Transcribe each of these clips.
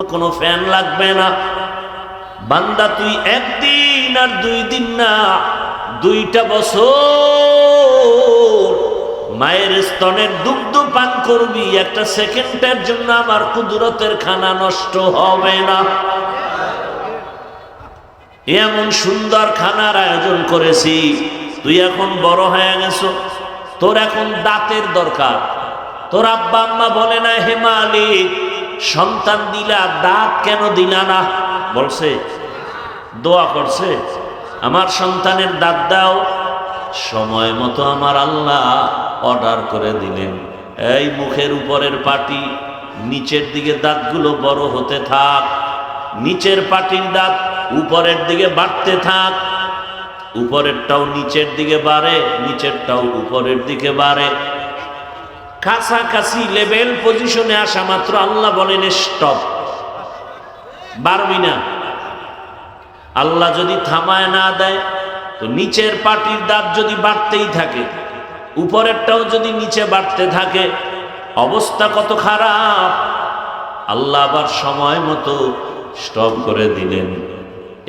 কোনো ফ্যান লাগবে না। বান্দা, তুই একদিন আর দুই দিন না, দুইটা বছর মায়ের স্তনের দুগ্ধ পান করবি, একটা সেকেন্ডের জন্য আমার কুদরতের খানা নষ্ট হবে না। এমন সুন্দর খানার আয়োজন করেছি, তুই এখন বড় হয়ে গেছো। তোর এখন দাঁতের দরকার। তোর আব্বা আম্মা বলে না, হে মালিক সন্তান দিলা, দাঁত কেন দিলা না? বলছে, দোয়া করছে, আমার সন্তানের দাঁত দাও, সময় মতো আমার আল্লাহ অর্ডার করে দিলেন। এই মুখের উপরের পাটি নিচের দিকে দাঁতগুলো বড় হতে থাক, নিচের পাটির দাঁত উপরের দিকে বাড়তে থাক, উপরেরটাও নিচের দিকে বাড়ে, নিচেরটাও উপরের দিকে বাড়ে। কাছাকাছি লেভেল পজিশনে আসা মাত্র আল্লাহ বলেন স্টপ বাড়বি না আল্লাহ যদি থামায় না দেয়, তো নিচের পাটির দাঁত যদি বাড়তেই থাকে, উপরেরটাও যদি নিচে বাড়তে থাকে, অবস্থা কত খারাপ। আল্লাহ আবার সময় মতো স্টপ করে দিলেন।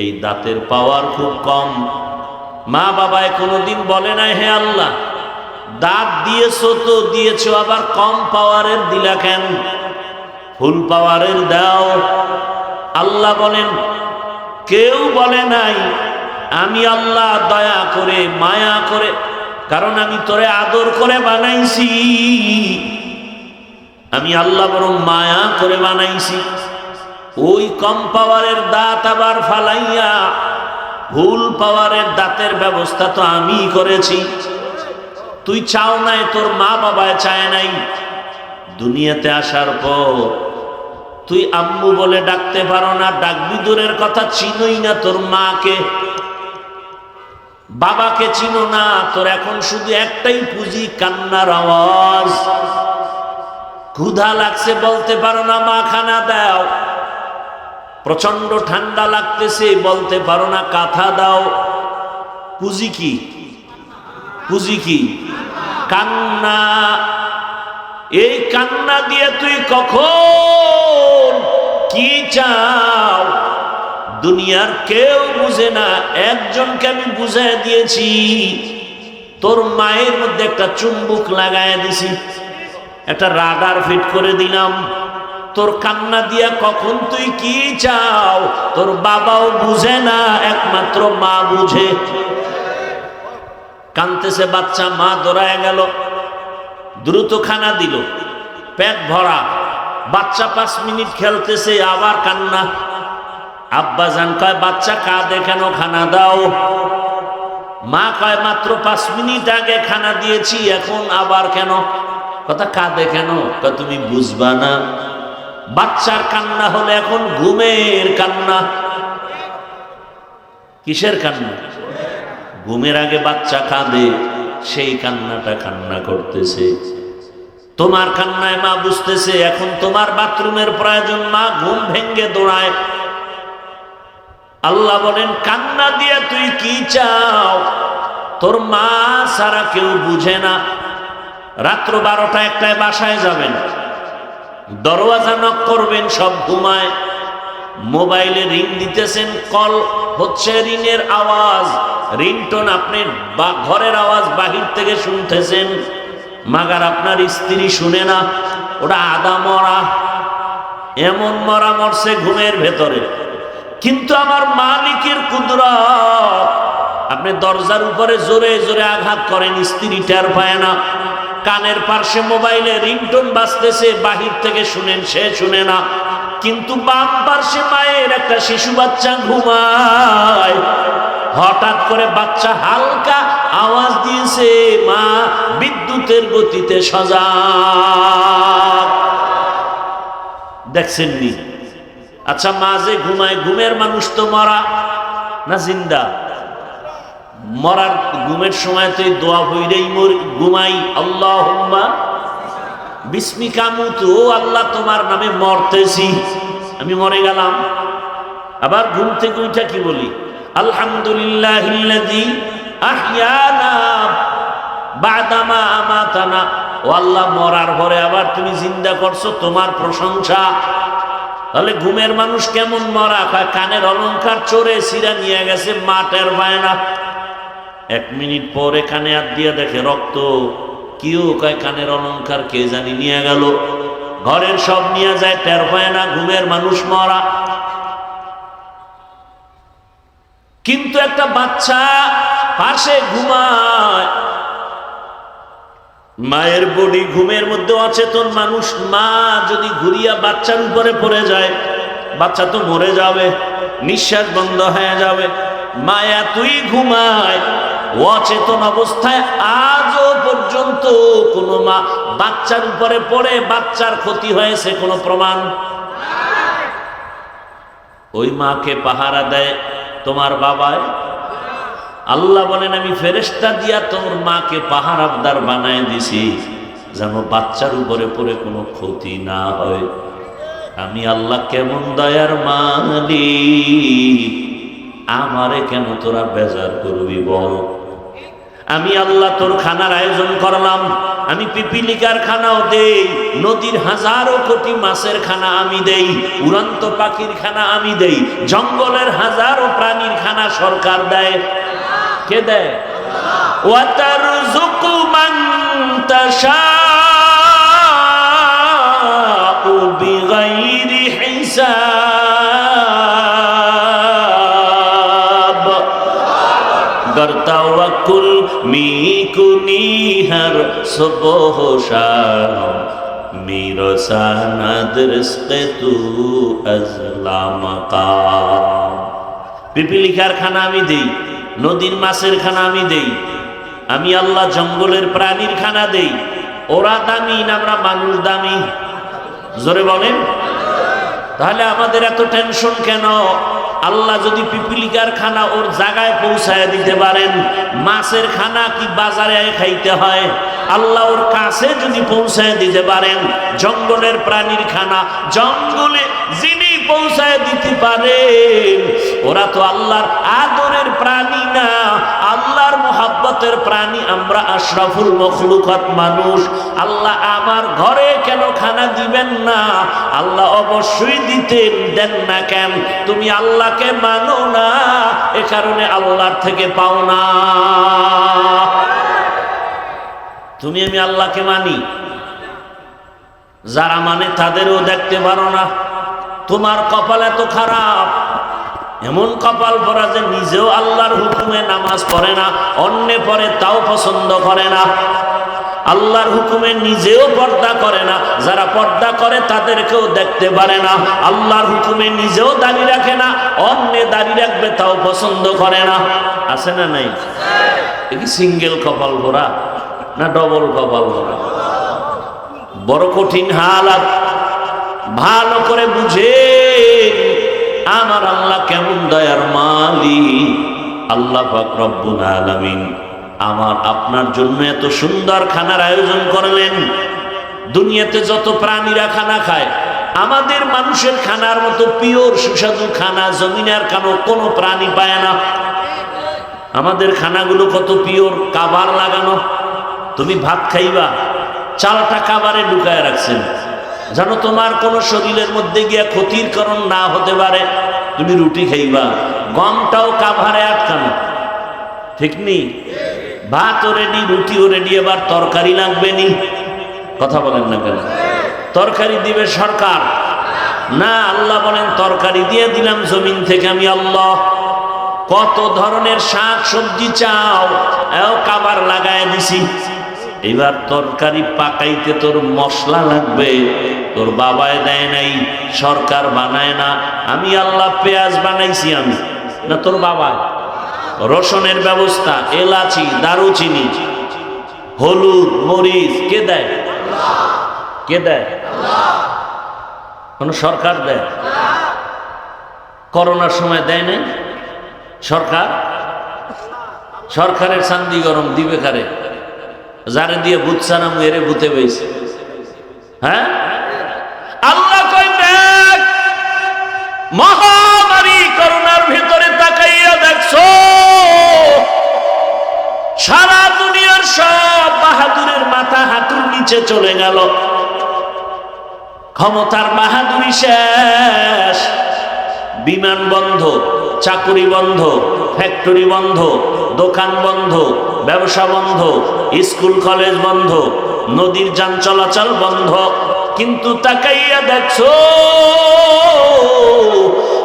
এই দাঁতের পাওয়ার খুব কম। মা বাবায় কোনোদিন বলে নাই, হে আল্লাহ দাঁত দিয়েছ তো দিয়েছ, আবার কম পাওয়ারের দিলা কেন? ফুল পাওয়ারের দাও। আল্লাহ বলেন, কেউ বলে নাই, আমি আল্লাহ দয়া করে, মায়া করে, কারণ আমি তোরে আদর করে বানাইছি। আমি আল্লাহ বরং মায়া করে বানাইছি। ওই কম পাওয়ারের দাঁত আবার ফালাইয়া, ভুল পাওয়ারের দাঁতের ব্যবস্থা তো আমি করেছি। তুই চাও নাই, তোর মা বাবায় চায় নাই। দুনিয়াতে আসার পর তুই আম্মু বলে ডাকতে পারো না, ডাকবি দূরের কথা চিনই না তোর মাকে। বাবাকে চিনো না, তোর এখন শুধু একটাই পুঁজি, কান্নার আওয়াজ। ক্ষুধা লাগছে বলতে পারো না, মা খানা দাও। প্রচণ্ড ঠান্ডা লাগতেছে বলতে পারো না, কাঁথা দাও। পুঁজি কি? পুঁজি কি? কান্না। এই কান্না দিয়ে তুই কখন কি চাও? দুনিয়ার কেউ বুঝে না, একজনকে আমি বুঝাই দিয়েছি। তোর মায়ের মধ্যে একটা চুম্বুক লাগায় দিছি। একটা রাডার ফিট করে দিলাম। তোর কান্না দিয়া কখন তুই কি চাও? তোর বাবাও বুঝে না, একমাত্র মা বুঝে। কানতেছে বাচ্চা, মা দৌড়ায় গেল দ্রুত খানা দিল, পেট ভরা। বাচ্চা পাঁচ মিনিট খেলতেছে, আবার কান্না। আব্বা জান কয়, বাচ্চা, কাঁদে কেন? খানা দাও। মা কয়, মাত্র পাঁচ মিনিট আগে খানা দিয়েছি, এখন আবার কেন? কথা, কাঁদে কেন? তুমি বুঝবা না। বাচ্চার কান্না হলে এখন ঘুমের কান্না। কিসের কান্না? ঘুমের আগে বাচ্চা কাঁদে, সেই কান্নাটা কান্না করতেছে। তোমার কান্নায় মা বুঝতেছে, এখন তোমার বাথরুমের প্রয়োজন, মা ঘুম ভেঙ্গে দৌড়ায়। আল্লাহ বলেন, কান্না দিয়ে তুই কি চাও? তোর মা সারা কেউ বুঝে না। রাত্র বারোটা একটায় বাসায় যাবেন। দরওয়াজা নক করবেন, সব ঘুমায়। মোবাইলে রিং দিতেছেন, কল হচ্ছে রিংয়ের আওয়াজ। রিংটোন আপনি বা ঘরের আওয়াজ বাহির থেকে শুনতেছেন, মাগার আপনার স্ত্রী শুনে না, ওটা আদা মরা, এমন মরা মরছে ঘুমের ভেতরে। কিন্তু আমার মালিকের কুদরত, আপনি দরজার উপরে জোরে জোরে আঘাত করেন, স্ত্রী টের পায় না। কানের পার্শ্বে মোবাইলে রিংটোন বাজতেছে, বাহির থেকে শুনেন, সে শুনে না। কিন্তু বাম পার্শ্বে মায়ের একটা শিশু বাচ্চা ঘুমায়। হঠাৎ করে বাচ্চা হালকা আওয়াজ দিয়েছে, মা, বিদ্যুতের গতিতে সজাগ। দেখছেন নি আচ্ছা মা যে ঘুমায়, ঘুমের মানুষ তো মরা না জিন্দা? মরার ঘুমের সময় তো দোয়া বইরেই মর ঘুমাই। আল্লাহ বিস্মিকা মুতু ও আল্লাহ তোমার নামে মরতেছি। আমি মরে গেলাম। আবার ঘুম থেকে উঠা কি বলি? আলহামদুলিল্লাহ বাদামা আমাতানা। ও আল্লাহ, মরার পরে আবার তুমি জিন্দা করছ, তোমার প্রশংসা। তাহলে ঘুমের মানুষ কেমন মরা? কয়, কানের অলংকার চোরে সিরা নিয়ে গেছে মাটের বায়না। এক মিনিট পরে কানে হাত দিয়ে দেখে রক্ত কেউ কয় কানের অলংকার কে জানি নিয়ে গেল। ঘরের সব নিয়ে যায়, টের পায় না, ঘুমের মানুষ মরা। কিন্তু একটা বাচ্চা পাশে ঘুমায়। মায়ের বডি ঘুমের মধ্যে অচেতন মানুষ, মা যদি ঘুরিয়া বাচ্চার উপরে পড়ে যায়, বাচ্চা তো মরে যাবে, নিঃশ্বাস বন্ধ হয়ে যাবে। মায়া তুই ঘুমায়, অচেতন অবস্থায় আজও পর্যন্ত কোনো মা বাচ্চার উপরে পড়ে, বাচ্চার ক্ষতি হয়েছে কোনো প্রমাণ? ওই মাকে পাহারা দেয়, তোমার বাবায়? আল্লাহ বলেন, আমি ফেরেস্তা দিয়া তোর মাকে পাহাড় আবদার বানায় দিছি, যেন বাচ্চার উপরে পড়ে কোনো ক্ষতি না হয়। আমি আল্লাহ কেমন দয়ার মালি আমারে কেন তোরা বেজার করবি বল? আমি আল্লাহ তোর খানার আয়োজন করলাম। আমি পিপিলিকার খানাও দেই, নদীর হাজারো কোটি মাছের খানা আমি দেই, উড়ন্ত পাখির খানা আমি দেই, জঙ্গলের হাজারো প্রাণীর খানা সরকার দেয়। কে দেয়? ওয়াতার হিসাব। আর তাওয়াক্কুল মিকুনিহার সবহশান মিরসানাদ তু পিপিলিকার খানা আমি দেই, নদীর মাছের খানা আমি দেই, আমি আল্লাহ জঙ্গলের প্রাণীর খানা দেই। ওরা দামি না আমরা মানুষ দামি? জোরে বলেন। তাহলে আমাদের এত টেনশন কেন? আল্লাহ যদি পিপিলিকার খানা ওর জায়গায় পৌঁছায় দিতে পারেন, মাছের খানা কি বাজারে খাইতে হয়? আল্লাহ ওর কাছে যদি পৌঁছায় দিতে পারেন, জঙ্গলের প্রাণীর খানা, জঙ্গলে যিনি পৌঁছায় দিতে পারেন, ওরা তো আল্লাহর আদরের প্রাণী না। মোহাব্বতের প্রাণী আমরা আশরাফুল মখলুকাত মানুষ। আল্লাহ আমার ঘরে কেন খানা দিবেন না? আল্লাহ অবশ্যই দিতেন, দেন না কেন? তুমি আল্লাহকে মানো না, এ কারণে আল্লাহর থেকে পাও না। তুমি, আমি আল্লাহকে মানি। যারা মানে তাদেরও দেখতে পারো না। তোমার কপাল এত খারাপ। এমন কপাল পরা যে নিজেও আল্লাহর হুকুমে নামাজ পড়ে না, অন্যে পড়ে তাও পছন্দ করে না। আল্লাহর হুকুমে নিজেও পর্দা করে না, যারা পর্দা করে তাদেরকেও দেখতে পারে না। আল্লাহর হুকুমে নিজেও দাড়ি রাখে না, অন্যে দাড়ি রাখবে তাও পছন্দ করে না। আছে না নাই? কি সিঙ্গেল কপাল ভরা না ডবল কপাল ভরা? বড় কঠিন হালাত। ভালো করে বুঝে আমার আল্লাহ কেমন দয়ার মালি আল্লাহ রব্বুল আলামিন আমার আপনার জন্য এত সুন্দর খানার আয়োজন করলেন। দুনিয়াতে যত প্রাণীরা খানা খায়, আমাদের মানুষের খানার মতো পিওর সুস্বাদু খানা জমিনের খানো কোনো প্রাণী পায় না। আমাদের খানাগুলো কত পিওর, কাবার লাগানো। তুমি ভাত খাইবা, চালটা কাবারে ঢুকায় রাখছেন। যেন তোমার কোনো শরীরের মধ্যে গিয়া ক্ষতির কারণ না হতে পারে। তুমি রুটি খাইবা। গমটাও কাভারে আটকানো। ঠিক নেই ভাতও রেডি রুটিও রেডি এবার তরকারি লাগবে নি? কথা বলেন না কেন? তরকারি দিবে সরকার। না, আল্লাহ বলেন, তরকারি দিয়ে দিলাম জমিন থেকে আমি আল্লাহ। কত ধরনের শাক সবজি চাও, এও কাবার লাগায় দিছি। এবার তরকারি পাকাইতে তোর মশলা লাগবে। তোর বাবায় দেয় নাই, সরকার বানায় না। আমি আল্লাহ পেঁয়াজ বানাইছি আমি। না তোর বাবা রসনের ব্যবস্থা, এলাচি, দারুচিনি, হলুদ, মরিচ, কে দেয়? কে দেয়? কোন সরকার দেয়? করোনার সময় দেয় নাই? সরকার? সরকারের শান্তি গরম দিবে কারে? যারে দিয়ে ভূত সানাম এরে ভূতে পেয়েছে হ্যাঁ? আল্লাহ মহামারী করোনার ভিতরে তাকাইয়া দেখছ। সারা দুনিয়ার সব বাহাদুরের মাথা হাঁটুর নিচে চলে গেল। ক্ষমতার বাহাদুরি শেষ। বিমান বন্ধ, চাকুরি বন্ধ, ফ্যাক্টরি বন্ধ দোকান বন্ধ, ব্যবসা বন্ধ, স্কুল, কলেজ বন্ধ, নদীর যান চলাচল বন্ধ। কিন্তু তাকাইয়া দেখছ,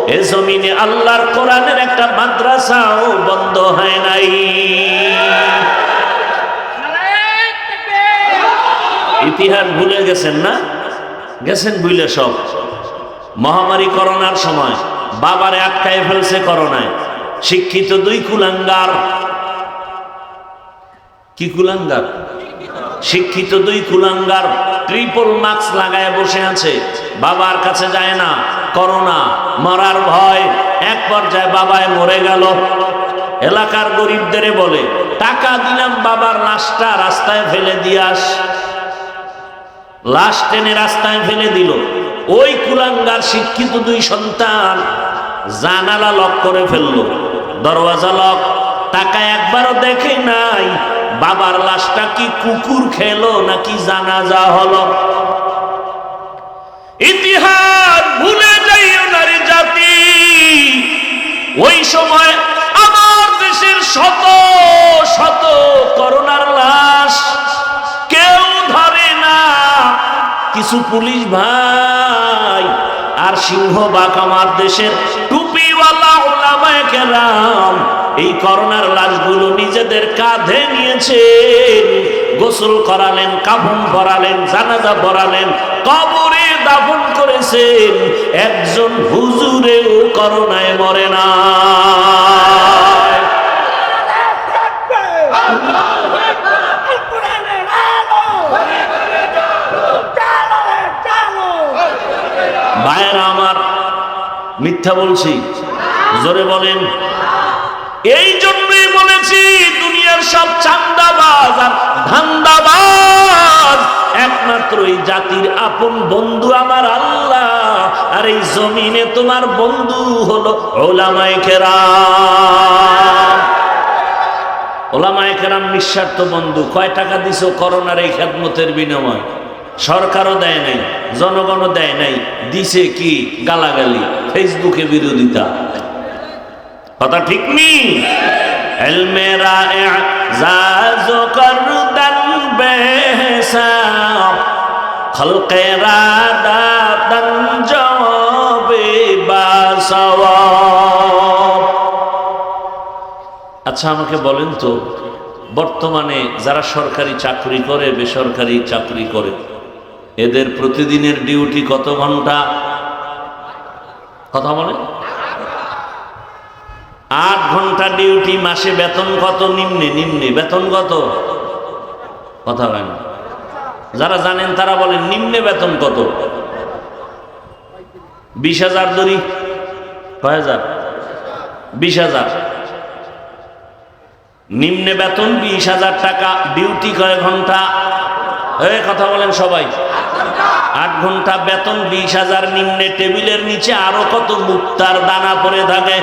এ জমিনে আল্লাহর কোরআনের একটা মাদ্রাসাও বন্ধ হয় নাই। ইতিহাস ভুলে গেছেন না? গেছেন ভুলে সব। মহামারী করোনার সময়, বাবারে আটকায় ফেলছে করোনায়। শিক্ষিত দুই কুলাঙ্গার। কি কুলাঙ্গার? শিক্ষিত দুই কুলাঙ্গার। ট্রিপল মাস্ক লাগায় বসে আছে। বাবার কাছে যায় না। করোনা, মরার ভয়। এক পর্যায়ে বাবায় মরে গেল। এলাকার গরিবদের বলে, টাকা দিলাম বাবার লাশটা, রাস্তায় ফেলে দিয়াস লাশ টেনে রাস্তায় ফেলে দিল। ওই কুলাঙ্গার শিক্ষিত দুই সন্তান। জানালা লক করে ফেলল। দরওয়াজা লক টাকা একবারও দেখে নাই। বাবার লাশটা কি কুকুর খেলো নাকি জানাজা হলো? ইতিহাস ভুলে যাইও নারী জাতি। ওই সময় আমার দেশের শত শত করোনার লাশ কেউ ধরে না। কিছু পুলিশ ভাই আর সিংহবাগ আমার দেশের টুপিওয়ালা ওলামায়ে কেরাম। এই করোনার লাশগুলো নিজেদের কাঁধে নিয়েছেন গোসল করালেন, কাফন পরালেন, জানাজা পরালেন, কবরে দাফন করেছেন। একজন হুজুরেও করোনায় মরে না মিথ্যা বলছি। জোরে বলেন। এই জন্যই বলেছি, দুনিয়ার সব চান্দাবাজ আর ধান্দাবাজ, একমাত্র এই জাতির আপন বন্ধু আমার আল্লাহ, আর এই জমিনে তোমার বন্ধু হলো ওলামায় কেরাম। ওলামায় কেরাম নিঃস্বার্থ বন্ধু, কয় টাকা দিছো করোনার এই খেদমতের বিনিময়? সরকারও দেয় নাই, জনগণও দেয় নাই, দিছে কি গালাগালি ফেসবুকে বিরোধিতা। কথা ঠিক নেই আচ্ছা আমাকে বলেন তো, বর্তমানে যারা সরকারি চাকরি করে, বেসরকারি চাকরি করে এদের প্রতিদিনের ডিউটি কত ঘণ্টা? কথা বলে? আট ঘণ্টা ডিউটি, মাসে বেতন কত? নিম্নে নিম্নে, বেতন কত? কথা হয় না। যারা জানেন তারা বলেন, নিম্নে বেতন কত? বিশ হাজার দড়ি। কয় হাজার? বিশ হাজার। নিম্নে বেতন বিশ হাজার টাকা, ডিউটি কয় ঘণ্টা? এ, কথা বলেন সবাই। আট ঘণ্টা বেতন, বিশ হাজার নিম্নে টেবিলের নিচে আরও কত মুক্তার দানা পড়ে থাকে?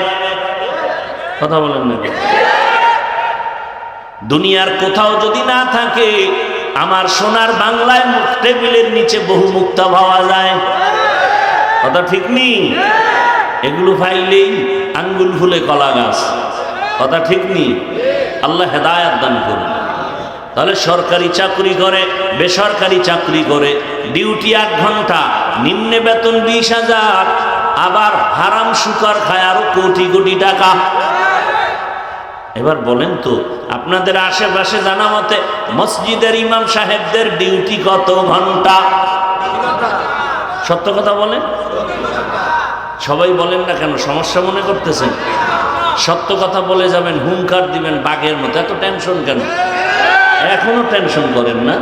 কথা বলেন না দুনিয়ার কোথাও যদি না থাকে, আমার সোনার বাংলায় টেবিলের নিচে বহু মুক্তা পাওয়া যায়। কথা ঠিক নেই এগুলো পাইলেই আঙ্গুল ফুলে কলা গাছ। কথা ঠিক নেই আল্লাহ হেদায়াত দান করুন। তাহলে সরকারি চাকরি করে, বেসরকারি চাকরি করে, ডিউটি আট ঘণ্টা, নিম্নে বেতন বিশ হাজার, আবার হারাম শুকর খায় আরও কোটি কোটি টাকা। এবার বলেন তো, আপনাদের আশেপাশে জানা মতে মসজিদের ইমাম সাহেবদের ডিউটি কত ঘণ্টা? সত্য কথা বলেন? সবাই বলেন না কেন, সমস্যা মনে করতেছেন? সত্য কথা বলে যাবেন, হুঙ্কার দিবেন, বাঘের মতো, এত টেনশন কেন? এখনও টেনশন করেন না।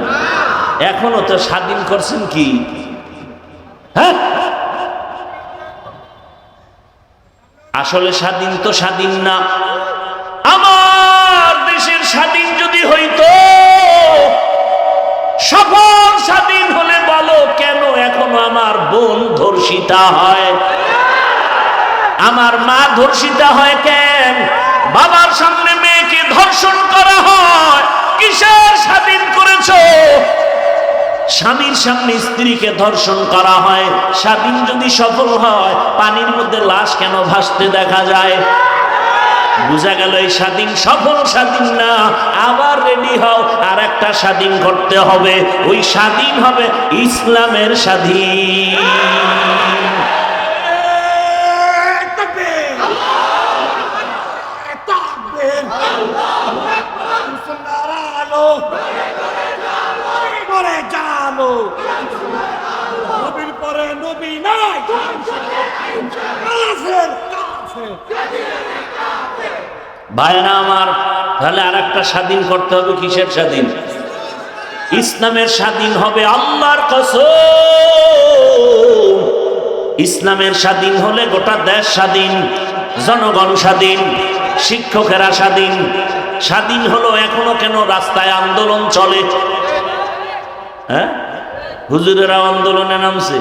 এখনও তো স্বাধীন করছেন কি? হ্যাঁ? আসলে স্বাধীন তো স্বাধীন না। আমার দেশের স্বাধীন যদি হইতো, সফল স্বাধীন হলে বলো কেন এখনও আমার বোন ধর্ষিতা হয়? আমার মা ধর্ষিতা হয় কেন? বাবার সামনে মেয়েকে ধর্ষণ করা হয়? কিসের স্বাধীন করেছ? স্বামীর সামনে স্ত্রীকে ধর্ষণ করা হয়, স্বাধীন যদি সফল হয়, পানির মধ্যে লাশ কেন ভাসতে দেখা যায়? বুঝা গেল এই স্বাধীন সফল স্বাধীন না, আবার রেডি হও আর একটা স্বাধীন করতে হবে। ওই স্বাধীন হবে ইসলামের স্বাধীন takbir! Takbir! মুসলমানরা আলো! পরে নবীর পরে নবী নাই! ভাইরা আমার, তাহলে আর একটা স্বাধীন করতে হবে, কিসের স্বাধীন? ইসলামের স্বাধীন হবে আল্লাহর কসম। ইসলামের স্বাধীন হলে গোটা দেশ স্বাধীন, জনগণ স্বাধীন, শিক্ষকেরা স্বাধীন। স্বাধীন হলো এখনও কেন রাস্তায় আন্দোলন চলে? হ্যাঁ? হুজুরেরা আন্দোলনে নামছে।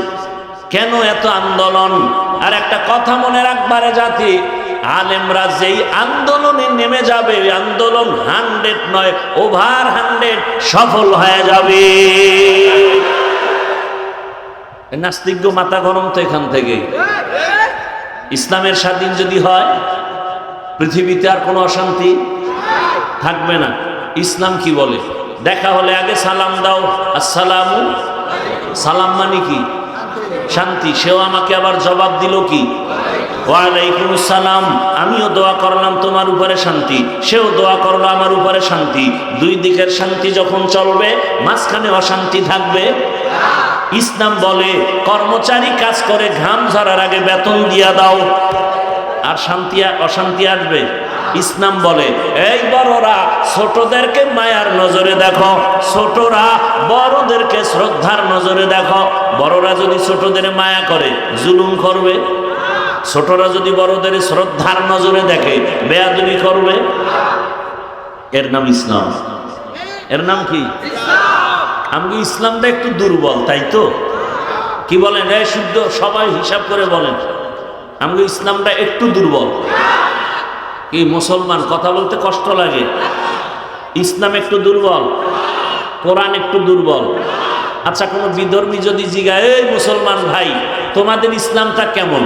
কেন এত আন্দোলন? আর একটা কথা মনে রাখবারে জাতি, আলেমরা যেই আন্দোলনে নেমে যাবে আন্দোলন হান্ড্রেড নয়, ওভার হান্ড্রেড সফল হয়ে যাবে। নাস্তিজ্ঞ মাথা গরম তো এখান থেকে। ইসলামের স্বাধীন যদি হয়, পৃথিবীতে আর কোনো অশান্তি থাকবে না। ইসলাম কি বলে? দেখা হলে আগে সালাম দাও, আসসালামু সালাম মানে কি? শান্তি। সেও আমাকে আবার জবাব দিল কি? ওয়ালাইকুম সালাম। আমিও দোয়া করলাম তোমার উপরে শান্তি। সেও দোয়া করল আমার উপরে শান্তি। দুই দিকের শান্তি যখন চলবে, মাঝখানে অশান্তি থাকবে। ইসলাম বলে, কর্মচারী কাজ করে ঘাম ঝরার আগে বেতন দিয়া দাও। আর শান্তি অশান্তি আসবে? ইসলাম বলে, এই বড়রা, ছোটদেরকে মায়ার নজরে দেখো। ছোটরা, বড়দেরকে শ্রদ্ধার নজরে দেখো। বড়রা যদি ছোটদের মায়া করে, জুলুম করবে? ছোটরা যদি বড়দের শ্রদ্ধার নজরে দেখে, বেয়াদবি করবে? এর নাম ইসলাম। এর নাম কি? আমি ইসলামটা একটু দুর্বল, তাই তো? কি বলেন? এ শুদ্ধ সবাই হিসাব করে বলেন। আমি ইসলামটা একটু দুর্বল। কি মুসলমান কথা বলতে কষ্ট লাগে। ইসলাম একটু দুর্বল, কোরআন একটু দুর্বল। আচ্ছা কোনো বিধর্মী যদি জিগায়, এই মুসলমান ভাই, তোমাদের ইসলামটা কেমন?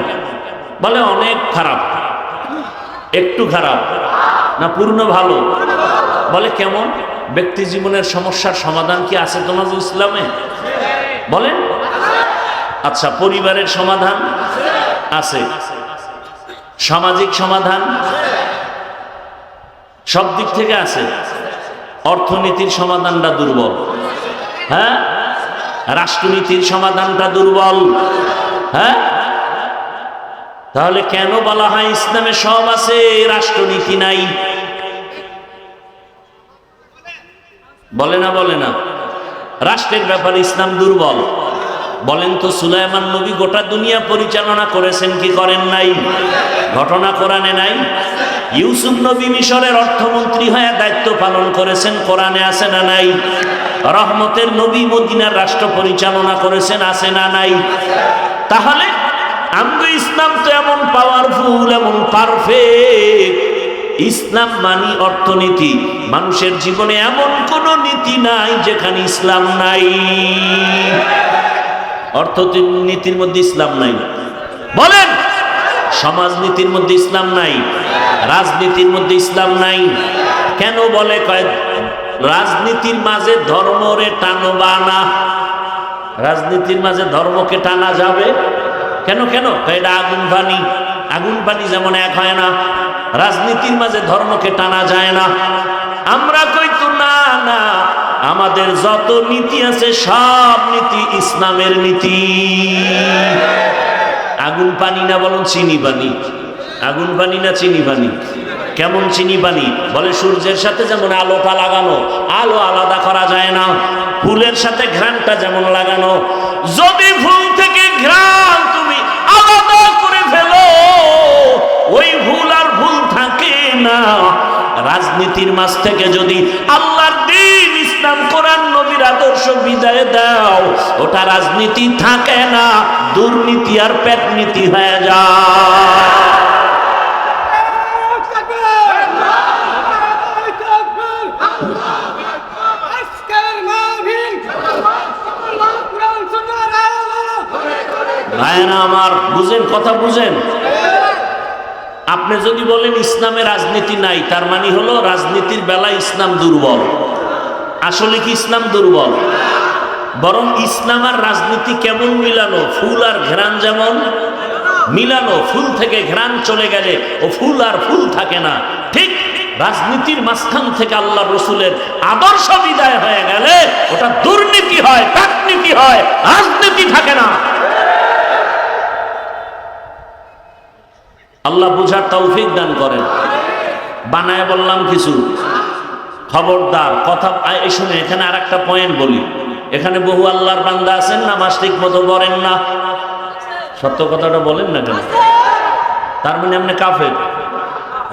বলে, অনেক খারাপ, একটু খারাপ, না পূর্ণ ভালো। বলে, কেমন? ব্যক্তি জীবনের সমস্যার সমাধান কি আছে তোমাদের ইসলামে? বলেন আচ্ছা পরিবারের সমাধান আছে, সামাজিক সমাধান সব দিক থেকে আছে। অর্থনীতির সমাধানটা দুর্বল। হ্যাঁ? রাষ্ট্রনীতির সমাধানটা দুর্বল। হ্যাঁ? তাহলে কেন বলা হয় ইসলামে সব আছে, রাষ্ট্রনীতি নাই? বলে না বলে না। রাষ্ট্রের ব্যাপারে ইসলাম দুর্বল। বলেন তো, সুলাইমান নবী গোটা দুনিয়া পরিচালনা করেছেন কি করেন নাই? ঘটনা কোরআনে নাই? ইউসুফ নবী মিশরের অর্থমন্ত্রী হয়ে দায়িত্ব পালন করেছেন, কোরআনে আছে না নাই? রহমতের নবী মদিনার রাষ্ট্র পরিচালনা করেছেন, আছে না নাই? তাহলে, আমগো ইসলাম তো এমন পাওয়ারফুল এমন পারফেক্ট ইসলাম মানি অর্থনীতি। মানুষের জীবনে এমন কোন নীতি নাই যেখানে ইসলাম নাই। অর্থনীতির মধ্যে ইসলাম নাই। বলেন! সমাজনীতির মধ্যে ইসলাম নাই, রাজনীতির মধ্যে ইসলাম নাই। কেন বলে? কয়, রাজনীতির মাঝে ধর্মরে টানবা না। রাজনীতির মাঝে ধর্মকে টানা যাবে? কেন কেন? এটা আগুন পানি আগুন পানি যেমন এক হয় না, রাজনীতির মাঝে ধর্মকে টানা যায় না। আমরা কই তো, না না, আমাদের যত নীতি আছে সব নীতি ইসলামের নীতি। আগুন পানি না বলুন চিনি পানি। আগুন পানি না চিনি পানি? কেমন চিনি পানি? বলে সূর্যের সাথে যেমন আলোটা লাগানো, আলো আলাদা করা যায় না। ফুলের সাথে ঘ্রাণটা যেমন লাগানো, যদি ফুল থেকে ঘ্রাণ তুমি আলাদা করে ফেলো, ওই ভুল আর ভুল থাকে না। রাজনীতির মাঝ থেকে যদি আল্লাহর ইসলাম কোরআন নবীর আদর্শ বিদায় দাও। ওটা রাজনীতি থাকে না, দুর্নীতি আর পেটনীতি হয়ে যায়। আমার, বুঝেন কথা বুঝেন? আপনি যদি বলেন ইসলামে রাজনীতি নাই, তার মানে হলো রাজনীতির বেলা ইসলাম দুর্বল। আসলে কি ইসলাম দুর্বল? বরং ইসলাম আর রাজনীতি কেমন মিলানো ফুল আর ঘেরান যেমন মিলানো ফুল থেকে ঘেরান চলে গেলে ও ফুল আর ফুল থাকে না। ঠিক রাজনীতির মাঝখান থেকে আল্লাহ রসুলের আদর্শ বিদায় হয়ে গেলে ওটা দুর্নীতি হয় কাকনীতি হয়, রাজনীতি থাকে না। আল্লাহ বুঝার তৌফিক দান করেন। বানায় বললাম কিছু। খবরদার, কথা শুনে এখানে আর একটা পয়েন্ট বলি। এখানে বহু আল্লাহর বান্দা আছেন না মাস ঠিক মতো পড়েন না। সত্য কথাটা বলেন না কেন? তার মানে আপনি কাফের।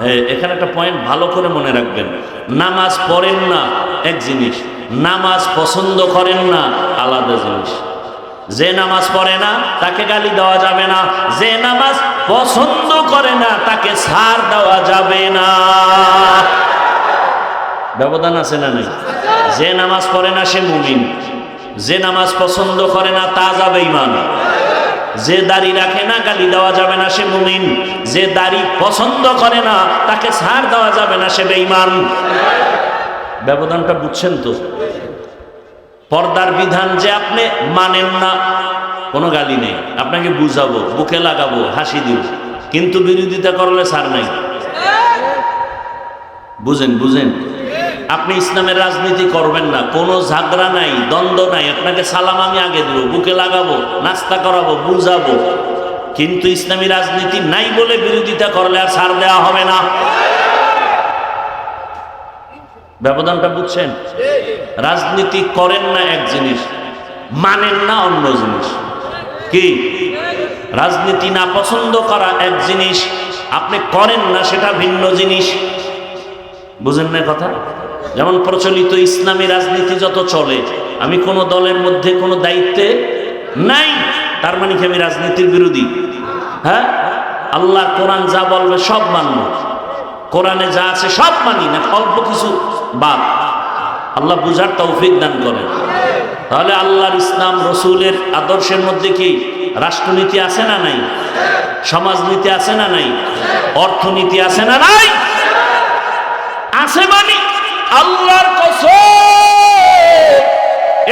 এ- এখানে একটা পয়েন্ট ভালো করে মনে রাখবেন। নামাজ পড়েন না, এক জিনিস, নামাজ পছন্দ করেন না, আলাদা জিনিস। যে নামাজ পড়ে না, তাকে গালি দেওয়া যাবে না। যে নামাজ পছন্দ করে না, তাকে ছাড় দেওয়া যাবে না। ব্যবধান আছে না নেই? যে নামাজ পড়ে না সে মুমিন। যে নামাজ পছন্দ করে না, তা যাবে ইমান যে দাড়ি রাখে না, গালি দেওয়া যাবে না, সে মুমিন। যে দাড়ি পছন্দ করে না, তাকে ছাড় দেওয়া যাবে না, সে বেঈমান। ব্যবধানটা বুঝছেন তো? পর্দার বিধান যে আপনি মানেন না, কোনো গালি নেই। আপনাকে বুঝাবো, বুকে লাগাবো, হাসি দিব। কিন্তু বিরোধিতা করলে ছাড় নাই। বুঝেন বুঝেন। আপনি ইসলামের রাজনীতি করবেন না। কোনো ঝাগড়া নাই, দ্বন্দ্ব নাই। আপনাকে সালাম আমি আগে দেবো, বুকে লাগাবো, নাস্তা করাবো, বুঝাবো। কিন্তু ইসলামী রাজনীতি নাই বলে বিরোধিতা করলে আর ছাড় দেওয়া হবে না। ব্যবধানটা বুঝছেন? রাজনীতি করেন না এক জিনিস, মানেন না অন্য জিনিস। কি? রাজনীতি না পছন্দ করা এক জিনিস, আপনি করেন না সেটা ভিন্ন জিনিস। বুঝেন না কথা? যেমন প্রচলিত ইসলামী রাজনীতি যত চলে, আমি কোনো দলের মধ্যে কোনো দায়িত্বে নাই, তার মানে কি আমি রাজনীতির বিরোধী? হ্যাঁ? আল্লাহ কোরআন যা বলবে সব মানব। কোরআনে যা আছে সব মানি, না অল্প কিছু বাদ। আল্লাহ বুঝার তৌফিক দান করেন। তাহলে আল্লাহর ইসলাম, রসুলের আদর্শের মধ্যে কি রাষ্ট্রনীতি আছে না নাই? সমাজনীতি আছে না নাই? অর্থনীতি আছে না নাই? আছে মানে। আল্লাহর কসম,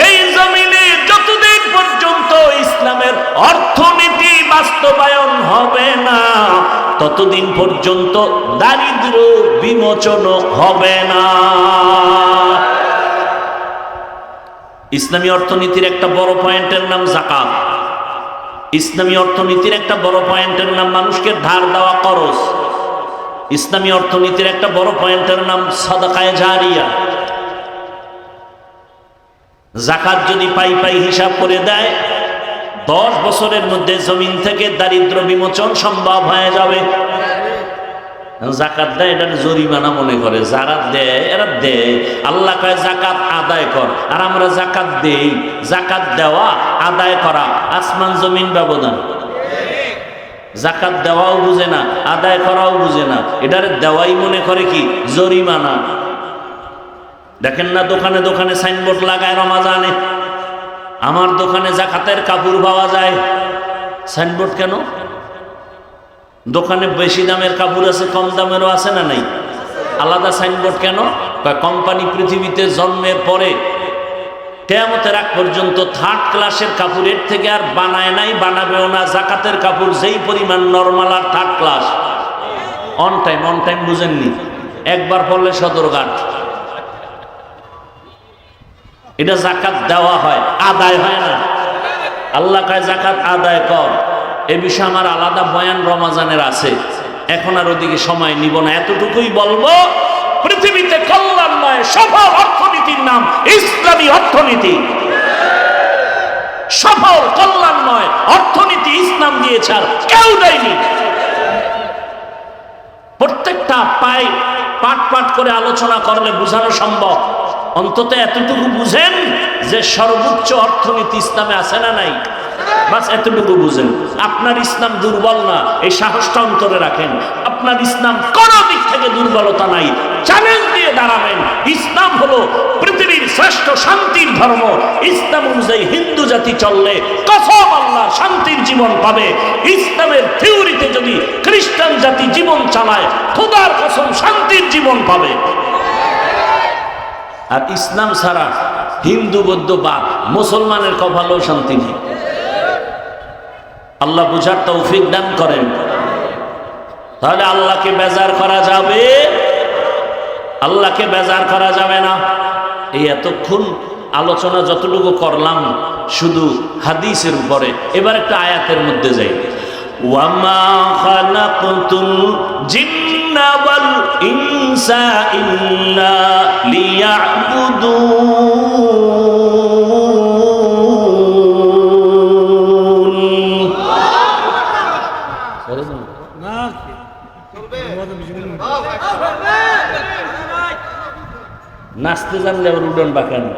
এই জমিনে যতদিন পর্যন্ত ইসলামের অর্থনীতি বাস্তবায়ন হবে না, ততদিন পর্যন্ত দারিদ্র বিমোচন হবে না। ইসলামী অর্থনীতির একটা বড় পয়েন্টের নাম জাকাত। ইসলামী অর্থনীতির একটা বড় পয়েন্টের নাম মানুষকে ধার দেওয়া খরচ। ইসলামী অর্থনীতির একটা বড় পয়েন্টের নাম সদাকায় জারিয়া। জাকাত যদি পাই পাই হিসাব করে দেয়, দশ বছরের মধ্যে জমিন থেকে দারিদ্র বিমোচন সম্ভব হয়ে যাবে। জাকাত দেয়, এটা জরিমানা মনে করে। যারা দেয়, এরা দেয়। আল্লাহ কয়, জাকাত আদায় কর। আর আমরা জাকাত দেই। জাকাত দেওয়া, আদায় করা। আসমান জমিন ব্যবধান। জাকাত দেওয়াও বুঝে না, আদায় করাও বুঝে না। এটার দেওয়াই মনে করে কি? জরিমানা। দেখেন না দোকানে দোকানে সাইনবোর্ড লাগায় রমাজানে। আমার দোকানে জাকাতের কাপড় পাওয়া যায়। সাইনবোর্ড কেন? দোকানে বেশি দামের কাপড় আছে, কম দামেরও আছে না নাই? আলাদা সাইনবোর্ড কেন? কোম্পানি পৃথিবীতে জন্মের পরে কেয়ামতের আগ পর্যন্ত থার্ড ক্লাসের কাপড়ের থেকে আর বানায় নাই, বানাবেও না, জাকাতের কাপড় যেই পরিমাণ normal R third class. On time on time বুঝেননি? একবার পড়লে সদরঘাট এটা জাকাত দেওয়া হয়, আদায় হয় না। আল্লাহ কায়, জাকাত আদায় কর। এ বিষয়ে আমার আলাদা বয়ান রমাজানের আছে। এখন আর ওদিকে সময় নিব না। এতটুকুই বলব পৃথিবীতে কল্যাণময় সফল অর্থনীতির নাম ইসলামী অর্থনীতি। সফল, কল্যাণময় অর্থনীতি ইসলাম দিয়েছে আর কেউ দেয়নি। প্রত্যেকটা পাই পাট পাট করে আলোচনা করলে বোঝানো সম্ভব। অন্তত এতটুকু বুঝেন যে সর্বোচ্চ অর্থনীতি ইসলামে আছে না নাই? বাস এতটুকু বুঝেন, আপনার ইসলাম দুর্বল না, এই সাহসটা অন্তরে রাখেন। আপনার ইসলাম কোন দিক থেকে দুর্বলতা নাই চ্যালেঞ্জ দিয়ে দাঁড়াবেন। ইসলাম হলো পৃথিবীর শ্রেষ্ঠ শান্তির ধর্ম। ইসলাম অনুযায়ী হিন্দু জাতি চললে কসম আল্লাহ শান্তির জীবন পাবে। ইসলামের থিওরিতে যদি খ্রিস্টান জাতি জীবন চালায়, খোদার কসম শান্তির জীবন পাবে। আর ইসলাম ছাড়া হিন্দু, বৌদ্ধ বাদ মুসলমানের কপালেও শান্তি নেই। আল্লাহ বুঝার তৌফিক দান করেন। তাহলে আল্লাহকে বেজার করা যাবে? আল্লাহকে বেজার করা যাবে না। এই এতক্ষণ আলোচনা যতটুকু করলাম, শুধু হাদিসের উপরে। এবার একটা আয়াতের মধ্যে যাই। ওয়ামা খালাকতুল জিন্না ওয়াল ইনসা ইল্লা নাচতে জানলে আবার উডন বাঁকানো।